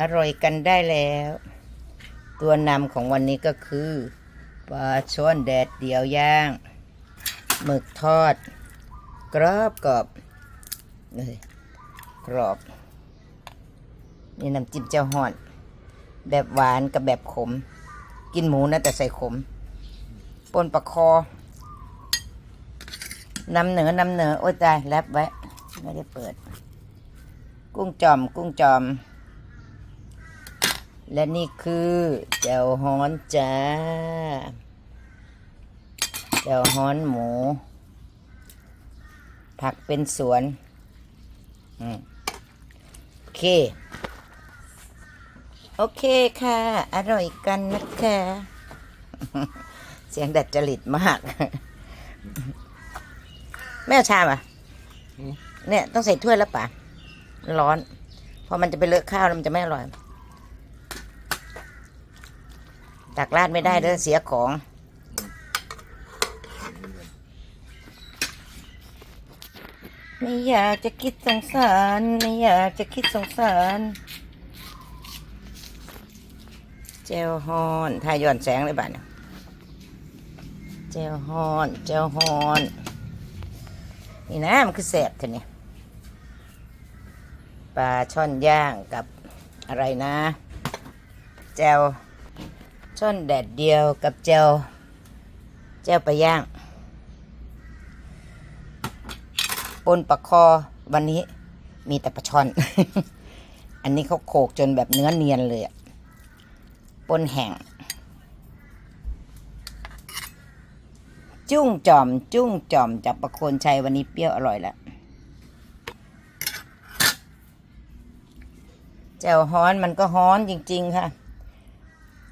อร่อยกันได้แล้ว ตัวนำของวันนี้ก็คือปลาช่อนแดดเดียวย่างหมึกทอด กรอบกรอบเลยกรอบ นี่น้ำจิ้มเจ้าหอนแบบหวานกับแบบขม กินหมูนะแต่ใส่ขมปนปลาคอนำเหนือนำเหนือ โอ้ยตายแลบไว้ ไม่ได้เปิด กุ้งจอม กุ้งจอม และนี่คือแจ่วฮ้อนจ้าแจ่วฮ้อนหมู ผักเป็นสวนโอเค โอเคค่ะ อร่อยกันนะคะ เสียงดัดจริตมาก แม่ชามอะ เนี่ย ต้องใส่ถ้วยแล้วป่ะ ร้อน พอมันจะไปเลอะข้าวแล้วมันจะไม่อร่อย ตักราดไม่ได้เด้อเสียของไม่อยากจะคิดสงสาร ไม่อยากจะคิดสงสารเจลฮอนทาย้อนแสงเลยบ้านยเจลฮอนเจลฮอนนี่นะมันคือแสบเถอะเนี่ยปลาช่อนย่างกับอะไรนะ แจว ช่อนแดดเดียวกับแจวแจวปลาย่างปนปลาคอวันนี้มีแต่ปลาช่อน อันนี้เขาโขกจนแบบเนื้อเนียนเลยอะปนแห้งจุ้งจอม จุ้งจอมจากประโคนชัยวันนี้เปรี้ยวอร่อยล้วแจ่วฮ้อนมันก็ฮ้อนจริง ๆ ค่ะ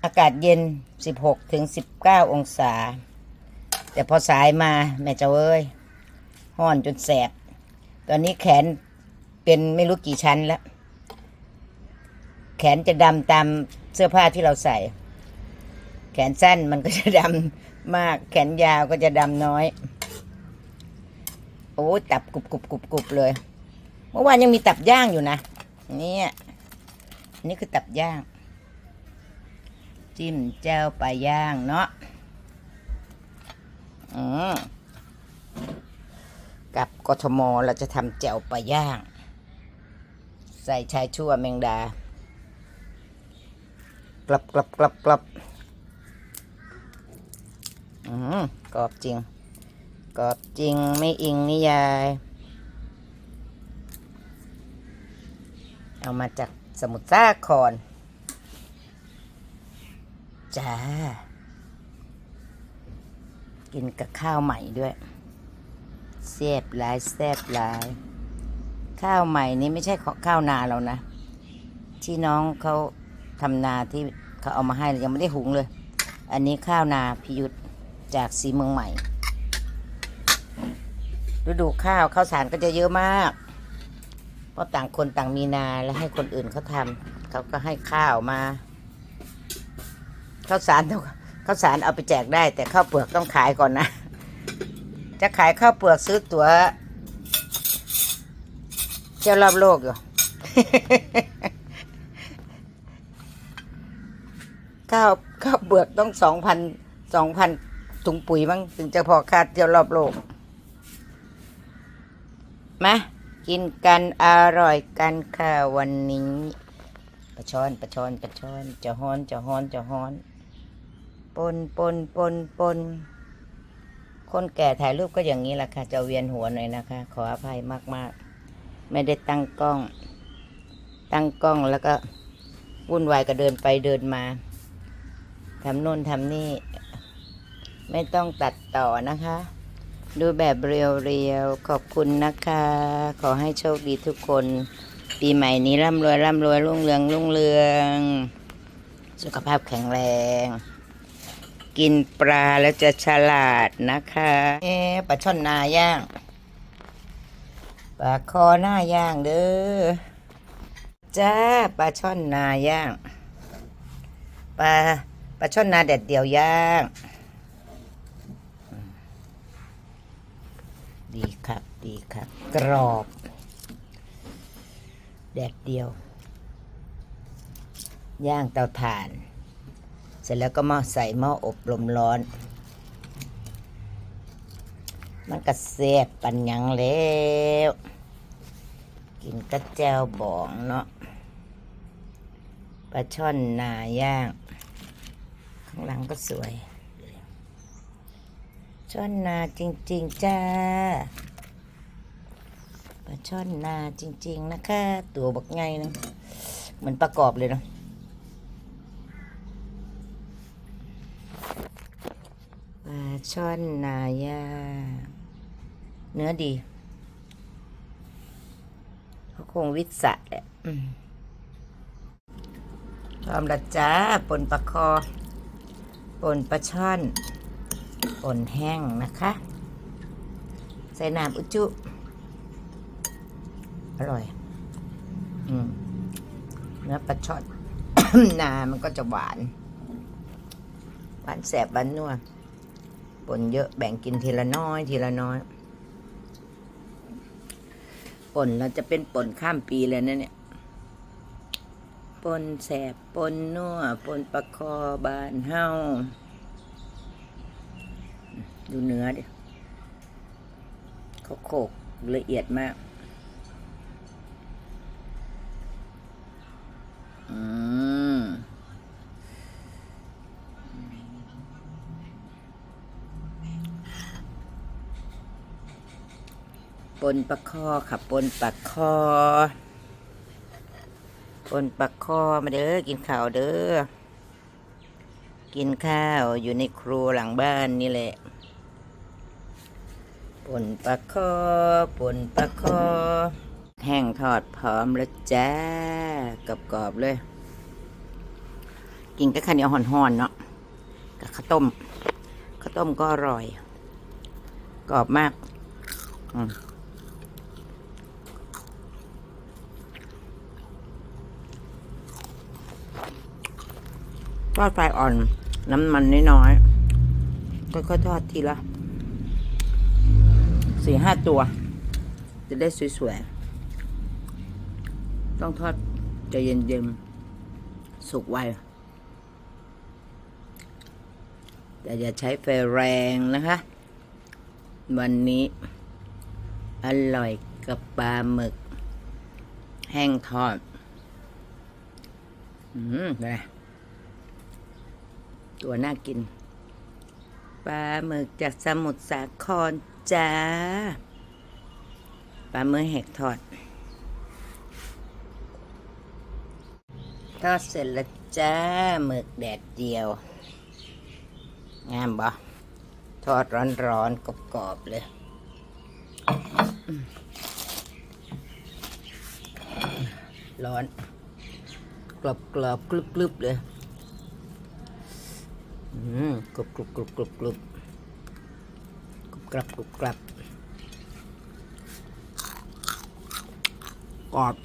อากาศเย็น 16ถึง19 องศา แต่พอสายมาแม่เจ้าเอ้ยฮ้อนจนแสบ ตอนนี้แขนเป็นไม่รู้กี่ชั้นแล้ว แขนจะดำตามเสื้อผ้าที่เราใส่ แขนสั้นมันก็จะดำมาก แขนยาวก็จะดำน้อย โอ้ยตับกรุบกรุบกรุบกรุบเลย เมื่อวานยังมีตับย่างอยู่นะ เนี่ยนี่คือตับย่าง จิ้มแจ่วปลาย่างเนาะอืมกับกทมเราจะทำแจ่วปลาย่าง ใส่ชายชั่วแมงดากลับกลับกลับกลับอืมกรอบจริง กรอบจริงไม่อิงนิยาย เอามาจากสมุทรสาคร จ้า กินกับข้าวใหม่ด้วยแซ่บหลายแซ่บหลาย ข้าวใหม่นี้ไม่ใช่ข้าวนาเรานะ ที่น้องเขาทำนาที่เขาเอามาให้ยังไม่ได้หุงเลย อันนี้ข้าวนาพิยุทธจากสีเมืองใหม่ฤดูข้าวข้าวสารก็จะเยอะมาก เพราะต่างคนต่างมีนาแล้วให้คนอื่นเขาทำเขาก็ให้ข้าวมา ข้าวสารต้องข้าวสารเอาไปแจกได้ แต่ข้าวเปลือกต้องขายก่อนนะ จะขายข้าวเปลือกซื้อตั๋วเที่ยวรอบโลกอยู่ข้าวข้าวเปลือกต้องสองพันสองพันถุงปุ๋ยมั้งถึงจะพอค่าเที่ยวรอบโลกมากินกันอร่อยกันค่ะวันนี้ปลาช้อนปลาช้อนปลาช้อนจะฮ้อนจะฮ้อนจะฮ้อน ปนปนปนปนคนแก่ถ่ายรูปก็อย่างนี้แหละค่ะ จะเวียนหัวหน่อยนะคะ ขออภัยมากๆ ไม่ได้ตั้งกล้อง ตั้งกล้องแล้วก็วุ่นวายก็เดินไปเดินมาทำโน่นทำนี่ ไม่ต้องตัดต่อนะคะ ดูแบบเรียวๆ ขอบคุณนะคะ ขอให้โชคดีทุกคน ปีใหม่นี้ร่ำรวยร่ำรวยรุ่งเรืองรุ่งเรือง สุขภาพแข็งแรง กินปลาแล้วจะฉลาดนะคะเอ๊ปลาช่อนนาย่างปลาคอหน้าย่างเด้อจ้าปลาช่อนนาย่างปลาปลาช่อนนาแดดเดียวย่าง ดีครับดีครับ กรอบ แดดเดียว ย่างเตาถ่าน เสร็จแล้วก็มาใส่หม้ออบลมร้อน มันก็แซ่บปันยังแล้ว กินกระเจ้าบองเนาะปลาช่อนนาย่าง ข้างหลังก็สวย ช่อนนาจริง ๆ จ้าปลาช่อนนาจริง ๆ นะคะ ตัวบักไงนะเหมือนประกอบเลยเนาะ ปลาช่อนนาย่าเนื้อดีเขาคงวิสะแหละอืมพร้อมละจ้าปนปลาคอปนปลาช่อนป่นแห้งนะคะ ใส่น้ำอุจจุ อร่อย อืมเนื้อปลาช่อนนามันก็จะหวาน หวานแสบหวานนัว ป่นเยอะแบ่งกินทีละน้อยทีละน้อยป่นเราจะเป็นป่นข้ามปีเลยนะเนี่ยป่นแสบป่นนัวป่นปลาคอบานเฮาดูเนื้อดิเขาโขกละเอียดมาก อืม ปนปลาคอค่ะปนปลาคอปนปลาคอมาเด้อกินข้าวเด้อกินข้าวอยู่ในครัวหลังบ้านนี่แหละปนปลาคอปนปลาคอ แห้งทอดพร้อมแล้วจ้ากรอบๆเลย กินกับข้าวเหนียวห่อนๆเนาะกับข้าวต้มข้าวต้มก็อร่อย กรอบมาก อืม ทอดไฟอ่อน น้ำมันน้อยๆค่อยๆทอดทีละสี่ห้าตัว จะได้สวยๆ ต้องทอดใจเย็นๆ สุกไว แต่อย่าใช้ไฟแรงนะคะ วันนี้ อร่อยกับปลาหมึก แห้งทอด อืมไง ตัวน่ากินปลาหมึกจากสมุทรสาครจ้าปลาหมึกแหกทอด ทอดเสร็จแล้วจ้าหมึกแดดเดียว งามบ่ทอดร้อนๆกรอบๆเลยร้อนกรอบกรอบๆกรุบกรุบๆเลย กรุบกรุบกรุบกรุบกรุบกรุบกรับกรุบกรับกรอบ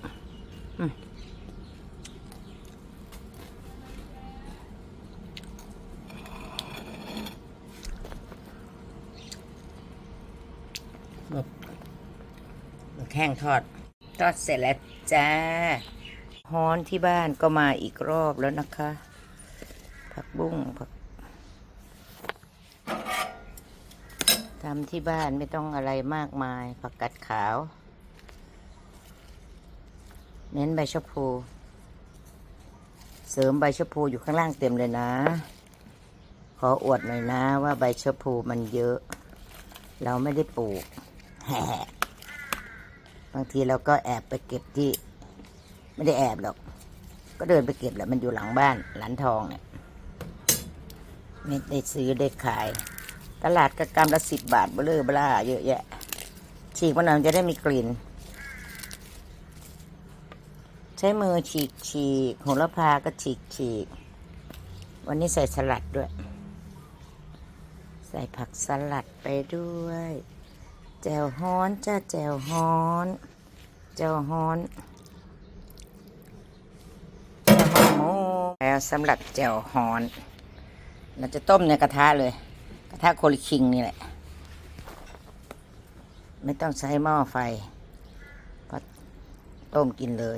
มหมึกหมึกแห้งทอด ทอดเสร็จแล้วจ้าฮ้อนที่บ้านก็มาอีกรอบแล้วนะคะ ผักบุ้งผัก ทำที่บ้านไม่ต้องอะไรมากมาย ผักกัดขาว เน้นใบชะพู เสริมใบชะพูอยู่ข้างล่างเต็มเลยนะ ขออวดหน่อยนะว่าใบชะพูมันเยอะ เราไม่ได้ปลูก บางทีเราก็แอบไปเก็บที่ ไม่ได้แอบหรอก ก็เดินไปเก็บแหละมันอยู่หลังบ้านหลานทองเนี่ยไม่ได้ซื้อได้ขาย ตลาดกระกำละสิบบาทเบลอเบล่าเยอะแยะ ฉีกมันหน่อยมันจะได้มีกลิ่น ใช้มือฉีกฉีกโหระพาก็ฉีกฉีก วันนี้ใส่สลัดด้วย ใส่ผักสลัดไปด้วย แจ่วฮ้อนจ้าแจ่วฮ้อน แจ่วฮ้อนแจ่วฮ้อนแล้วสำหรับแจ่วฮ้อน เราจะต้มในกระทะเลย กระทะโคลิคิงนี่แหละ ไม่ต้องใช้หม้อไฟก็ต้มกินเลย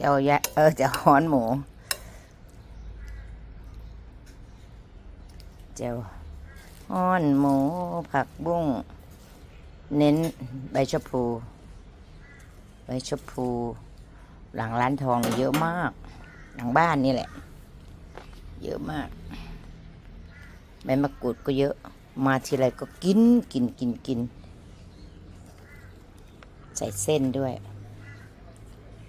จะเอยะเออจะหอนหมูเจียวอ้อนหมูผักบุ้ง เน้นใบชะพู ใบชะพู หลังร้านทองเยอะมาก หลังบ้านนี่แหละ เยอะมาก ใบมะกรูดก็เยอะ มาทีไรก็กินกินกินกิน ใส่เส้นด้วย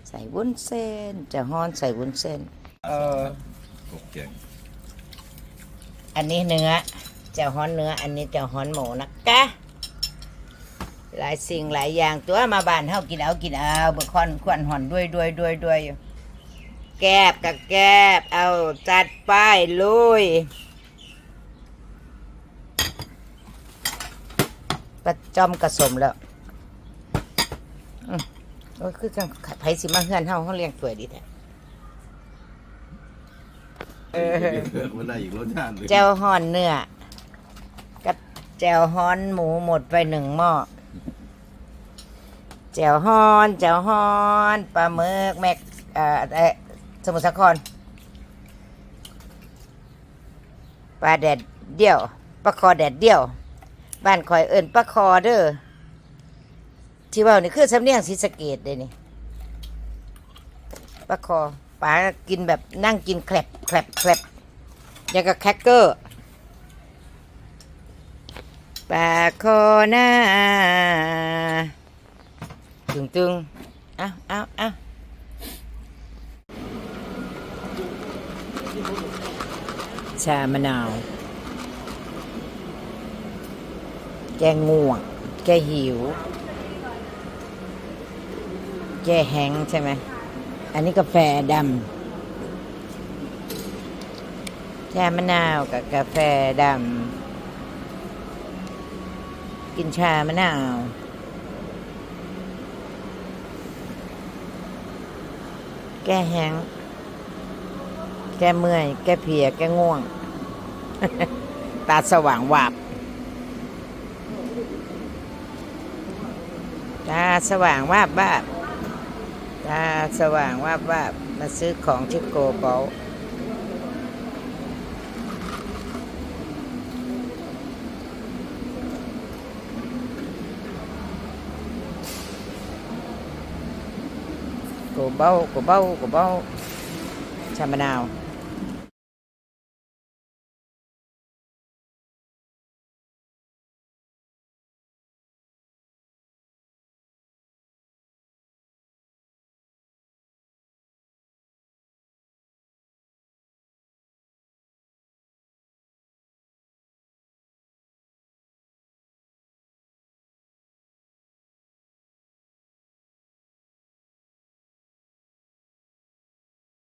ใส่วุ้นเส้น จะฮ้อนใส่วุ้นเส้น เออโอเคอันนี้เนื้อเจ้าฮ้อนเนื้อ อันนี้เจ้าฮ้อนหมูนะคะหลายสิ่งหลายอย่างตัวมาบ้านเฮากินเอากินเอาเบอร์คอนควันหอนด้วยด้วยด้วยด้วยอยู่แกบกับแกบเอาจัดไปลุย ประจอมกระสมแล้วอืมโอ้ยคือจังไผสิมาเฮือนเฮาเฮาเลี้ยงสวยดีแท้เออมันได้อีกรสชาติหนึ่งแจวฮ้อนเนื้อกับแจวฮ้อนหมูหมดไปหนึ่งหม้อแจวฮ้อนแจวฮ้อนปลาหมึกแม็กเอ่อเอ่อสมุทรสาครปลาแดดเดี่ยวปลาคอแดดเดี่ยว บ้านคอยเอิญปลาคอเด้อที่ว่านี่คือสำเนียงศรีสะเกดเลยนี่ปลาคอปลากินแบบนั่งกินแคลบแคลบแคลบอยังกับแครกเกอร์ปาคอหน้าตึงตึงๆเอาเอาเอาชามะนาว แกง่วง แกหิว แกแห้งใช่ไหม อันนี้กาแฟดำชามะนาวกับกาแฟดำ กินชามะนาวแก้แห้ง แก้เมื่อย แก้เพีย แก้ง่วง ตาสว่างวาบ ตาสว่างวาบวาบตาสว่างวาบวาบมาซื้อของที่โกเบล của bâu của bâu của bâu chà mã nào